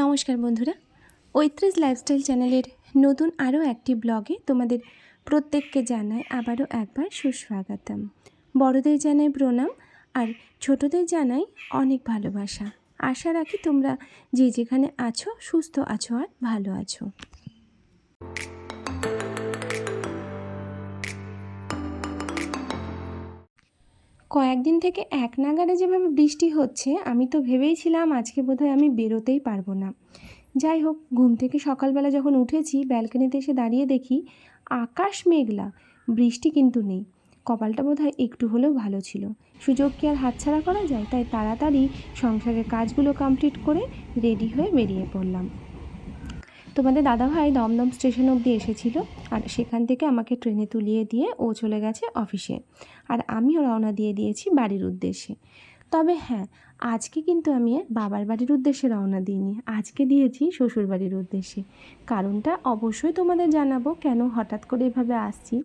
নমস্কার বন্ধুরা। ঐত্রিস লাইফস্টাইল চ্যানেলের নতুন আরও একটি ব্লগে তোমাদের প্রত্যেককে জানাই আবারও একবার সুস্বাগতম। বড়দের জানাই প্রণাম আর ছোটদের জানাই অনেক ভালোবাসা। আশা রাখি তোমরা যে যেখানে আছো, সুস্থ আছো আর ভালো আছো। কয়েকদিন থেকে এক নাগারে যেভাবে বৃষ্টি হচ্ছে, আমি তো ভেবেইছিলাম আজকে বোধহয় আমি বেরোতেই পারব না। যাই হোক, ঘুম থেকে সকালবেলা যখন উঠেছি, ব্যালকনিতে এসে দাঁড়িয়ে দেখি আকাশ মেঘলা, বৃষ্টি কিন্তু নেই। কপালটা বোধহয় একটু হলেও ভালো ছিল। সুযোগ কি আর হাতছাড়া করা যায়? তাই তাড়াতাড়ি সংসারের কাজগুলো কমপ্লিট করে রেডি হয়ে বেরিয়ে পড়লাম। তোমাদের দাদাভাই দমদম স্টেশন অবধি এসেছিল আর সেখান থেকে আমাকে ট্রেনে তুলিয়ে দিয়ে ও চলে গেছে অফিসে। আর আমিও রওনা দিয়ে দিয়েছি বাড়ির উদ্দেশ্যে। তবে হ্যাঁ আজকে কিন্তু আমি বাবার বাড়ির উদ্দেশ্যে রওনা দিইনি। আজকে দিয়েছি শ্বশুর বাড়ির উদ্দেশ্যে। কারণটা অবশ্যই তোমাদের জানাব কেন হঠাৎ করে এভাবে আসছি।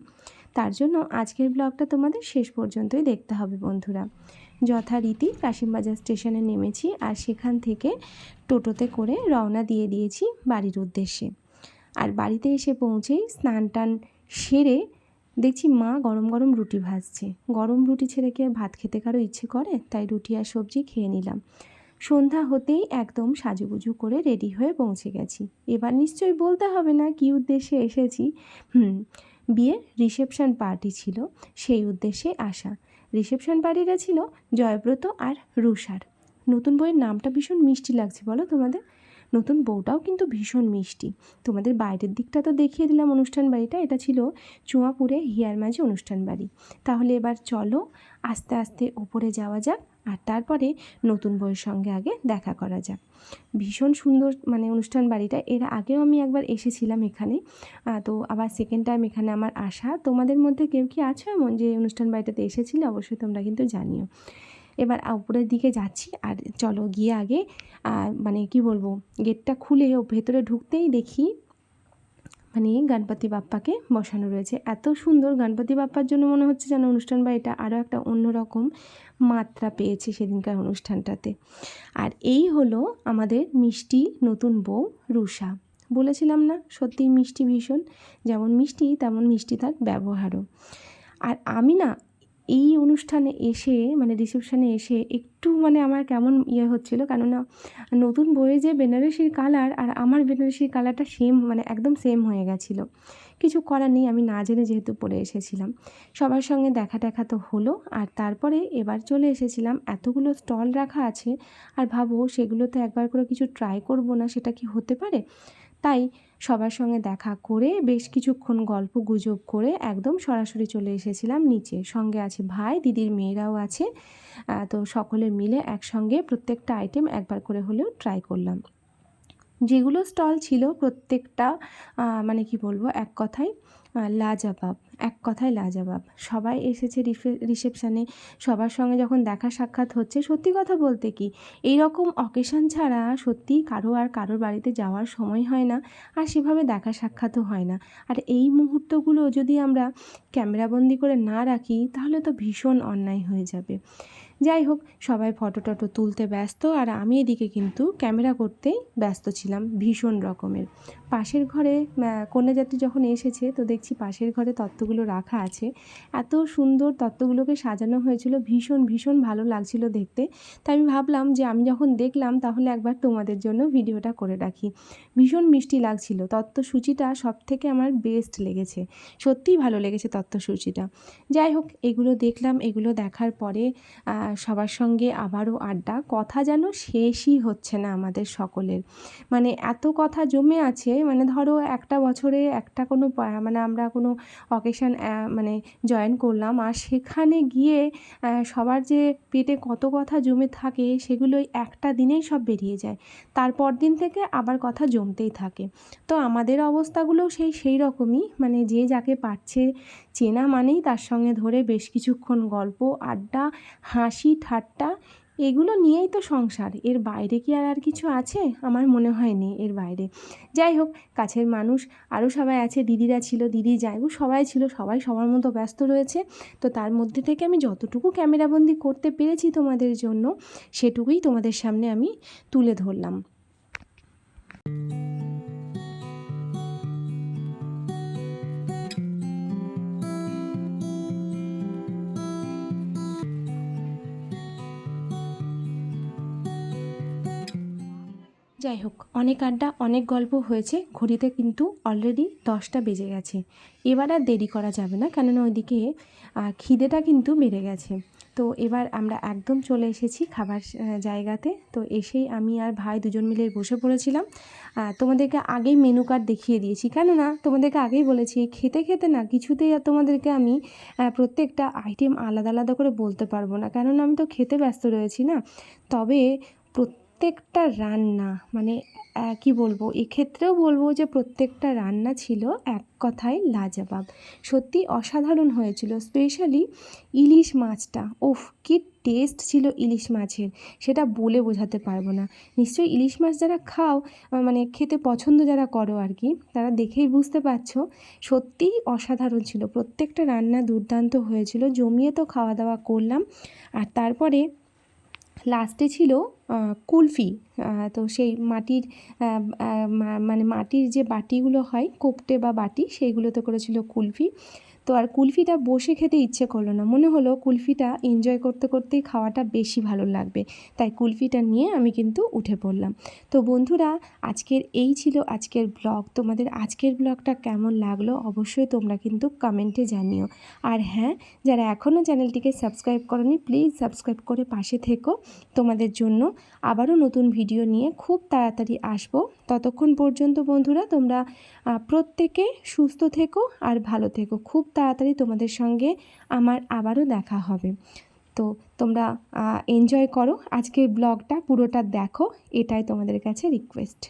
তার জন্য আজকের ব্লগটা তোমাদের শেষ পর্যন্তই দেখতে হবে বন্ধুরা। যথারীতি কাশিমবাজার স্টেশনে নেমেছি আর সেখান থেকে টোটোতে করে রওনা দিয়ে দিয়েছি বাড়ির উদ্দেশ্যে। আর বাড়িতে এসে পৌঁছেই স্নান টান সেরে দেখছি মা গরম গরম রুটি ভাজছে। গরম রুটি ছেড়ে কি আর ভাত খেতে কারও ইচ্ছে করে? তাই রুটি আর সবজি খেয়ে নিলাম। সন্ধ্যা হতেই একদম সাজুগুজু করে রেডি হয়ে পৌঁছে গেছি। এবার নিশ্চয়ই বলতে হবে না কী উদ্দেশ্যে এসেছি। হুম, বিয়ের রিসেপশন পার্টি ছিল। সেই উদ্দেশ্যে আসা। রিসেপশন পার্টিটা ছিল জয়ব্রত আর রুষার নতুন বইয়ের নামটা ভীষণ মিষ্টি লাগছে, বলো তোমাদের? নতুন বউটাও কিন্তু ভীষণ মিষ্টি। তোমাদের বাইরের দিকটা তো দেখিয়ে দিলাম অনুষ্ঠান বাড়িটা, এটা ছিল চুয়াপুরে হিয়ার মাঝে অনুষ্ঠান বাড়ি। তাহলে এবার চলো আস্তে আস্তে ওপরে যাওয়া যাক। আর তারপরে নতুন বইয়ের সঙ্গে আগে দেখা করা যাক। ভীষণ সুন্দর মানে অনুষ্ঠান বাড়িটা। এর আগেও আমি একবার এসেছিলাম এখানে। তো আবার সেকেন্ড টাইম এখানে আমার আসা। তোমাদের মধ্যে কেউ কি আছো এমন যে অনুষ্ঠান বাড়িটাতে এসেছিলে? অবশ্যই তোমরা কিন্তু জানিও। এবার উপরের দিকে যাচ্ছি। আর চলো গিয়ে আগে মানে কি বলব? গেটটা খুলে ভেতরে ঢুকতেই দেখি মানে গণপতি বাপ্পাকে বসানো রয়েছে। এত সুন্দর গণপতি বাপ্পার জন্য মনে হচ্ছে যেন অনুষ্ঠান বা এটা আরও একটা অন্যরকম মাত্রা পেয়েছে সেদিনকার অনুষ্ঠানটাতে। আর এই হলো আমাদের মিষ্টি নতুন বউ রুষা বলেছিলাম না, সত্যিই মিষ্টি ভীষণ। যেমন মিষ্টি, তেমন মিষ্টি তার ব্যবহারও। আর আমি না এই অনুষ্ঠানে এসে মানে রিসেপশানে এসে একটু মানে আমার কেমন ইয়ে হচ্ছিল, কেননা নতুন বইয়ে যে বেনারসির কালার আর আমার বেনারসির কালারটা সেম মানে একদম সেম হয়ে গেছিল। কিছু করার নেই, আমি না জেনে যেহেতু পড়ে এসেছিলাম। সবার সঙ্গে দেখা দেখা তো হলো, আর তারপরে এবার চলে এসেছিলাম। এতগুলো স্টল রাখা আছে, আর ভাবো সেগুলোতে একবার করে কিছু ট্রাই করব না, সেটা কি হতে পারে? তাই সবার সঙ্গে দেখা করে বেশ কিছুক্ষণ গল্প গুজব করে একদম সরাসরি চলে এসেছিলাম নিচে। সঙ্গে আছে ভাই, দিদির মেয়েরাও আছে। তো সকলে মিলে একসঙ্গে প্রত্যেকটা আইটেম একবার করে হলেও ট্রাই করলাম। যেগুলো স্টল ছিল প্রত্যেকটা মানে কি বলব, এক কথায় লাজাবাব, এক কথায় লাজাবাব। সবাই এসেছে রিসেপশানে, সবার সঙ্গে যখন দেখা সাক্ষাৎ হচ্ছে, সত্যি কথা বলতে কি এই রকম অকেশন ছাড়া সত্যি কারও আর কারোর বাড়িতে যাওয়ার সময় হয় না, আর সেভাবে দেখা সাক্ষাৎও হয় না। আর এই মুহূর্তগুলো যদি আমরা ক্যামেরাবন্দি করে না রাখি, তাহলে তো ভীষণ অন্যায় হয়ে যাবে। যাই হোক, সবাই ফটো টটো তুলতে ব্যস্ত আর আমি এদিকে কিন্তু ক্যামেরা করতেই ব্যস্ত ছিলাম ভীষণ রকমের। পাশের ঘরে কন্যাযাত্রী যখন এসেছে তো দেখছি পাশের ঘরে তত্ত্বগুলো রাখা আছে। এত সুন্দর তত্ত্বগুলোকে সাজানো হয়েছিল, ভীষণ ভীষণ ভালো লাগছিল দেখতে। তাই আমি ভাবলাম যে আমি যখন দেখলাম তাহলে একবার তোমাদের জন্য ভিডিওটা করে রাখি। ভীষণ মিষ্টি লাগছিল, তত্ত্বসূচিটা সব থেকে আমার বেস্ট লেগেছে। সত্যিই ভালো লেগেছে তত্ত্বসূচিটা। যাই হোক, এগুলো দেখলাম, এগুলো দেখার পরে সবার সঙ্গে আবারও আড্ডা। কথা যেন শেষই হচ্ছে না আমাদের সকলের। মানে এত কথা জমে আছে মানে ধরো একটা বছরে একটা কোনো মানে আমরা কোনো অকেশান মানে জয়েন করলাম আর সেখানে গিয়ে সবার যে পেটে কত কথা জমে থাকে সেগুলোই একটা দিনেই সব বেরিয়ে যায়। তারপর দিন থেকে আবার কথা জমতেই থাকে। তো আমাদের অবস্থাগুলোও সেই সেই রকমই। মানে যে যাকে পাচ্ছে চেনা মানেই তার সঙ্গে ধরে বেশ কিছুক্ষণ গল্প, আড্ডা, হাসি, ঠাট্টা, এগুলো নিয়েই তো সংসার। এর বাইরে কি আর আর কিছু আছে? আমার মনে হয় এর বাইরে। যাই হোক, কাছের মানুষ আরও সবাই আছে, দিদিরা ছিল, দিদি যাইবু, সবাই ছিল, সবাই সবার মতো ব্যস্ত রয়েছে। তো তার মধ্যে থেকে আমি যতটুকু ক্যামেরাবন্দি করতে পেরেছি তোমাদের জন্য, সেটুকুই তোমাদের সামনে আমি তুলে ধরলাম। যাই হোক, অনেক আড্ডা, অনেক গল্প হয়েছে, ঘড়িতে কিন্তু অলরেডি দশটা বেজে গেছে। এবার আর দেরি করা যাবে না, কেননা ওইদিকে খিদেটা কিন্তু বেড়ে গেছে। তো এবার আমরা একদম চলে এসেছি খাবার জায়গাতে। তো এসেই আমি আর ভাই দুজন মিলে বসে পড়েছিলাম। তোমাদেরকে আগেই মেনু কার্ড দেখিয়ে দিয়েছি। কেননা তোমাদেরকে আগেই বলেছি, খেতে খেতে না কিছুতেই আর তোমাদেরকে আমি প্রত্যেকটা আইটেম আলাদা আলাদা করে বলতে পারব না। কেননা আমি তো খেতে ব্যস্ত রয়েছি না। তবে প্রত্যেকটা রান্না মানে কি বলব, এক্ষেত্রেও বলব যে প্রত্যেকটা রান্না ছিল এক কথায় লাজবাব। সত্যি অসাধারণ হয়েছিল স্পেশালি ইলিশ মাছটা। ওফ কি টেস্ট ছিল ইলিশ মাছের, সেটা বলে বোঝাতে পারব না। নিশ্চয়ই ইলিশ মাছ যারা খাও মানে খেতে পছন্দ যারা করো আর কি, তারা দেখেই বুঝতে পারছ, সত্যিই অসাধারণ ছিল। প্রত্যেকটা রান্না দুর্দান্ত হয়েছিল, জমিয়ে তো খাওয়া দাওয়া করলাম, আর তারপরে লাস্টে ছিল কুলফি। তো সেই মাটির মানে মাটির যে বাটিগুলো হয়, কোপটে বা বাটি, সেইগুলোতে করেছিল কুলফি। তো আর কুলফিটা বসে খেতে ইচ্ছে করল না। মনে হলো কুলফিটা এনজয় করতে করতেই খাওয়াটা বেশি ভালো লাগবে। তাই কুলফিটা নিয়ে আমি কিন্তু উঠে পড়লাম। তো বন্ধুরা, আজকের এই ছিল আজকের ব্লগ। তোমাদের আজকের ব্লগটা কেমন লাগল অবশ্যই তোমরা কিন্তু কমেন্টে জানিও। আর হ্যাঁ যারা এখনও চ্যানেলটিকে সাবস্ক্রাইব করনি প্লিজ সাবস্ক্রাইব করে পাশে থেকো। তোমাদের জন্য আবারও নতুন ভিডিও নিয়ে খুব তাড়াতাড়ি আসব। ততক্ষণ পর্যন্ত বন্ধুরা, তোমরা প্রত্যেকে সুস্থ থেকো আর ভালো থেকো। খুব তাড়াতাড়ি তোমাদের সঙ্গে আমার আবারও দেখা হবে। তো তোমরা এনজয় করো। আজকের ব্লগটা পুরোটা দেখো। এটাই তোমাদের কাছে রিকোয়েস্ট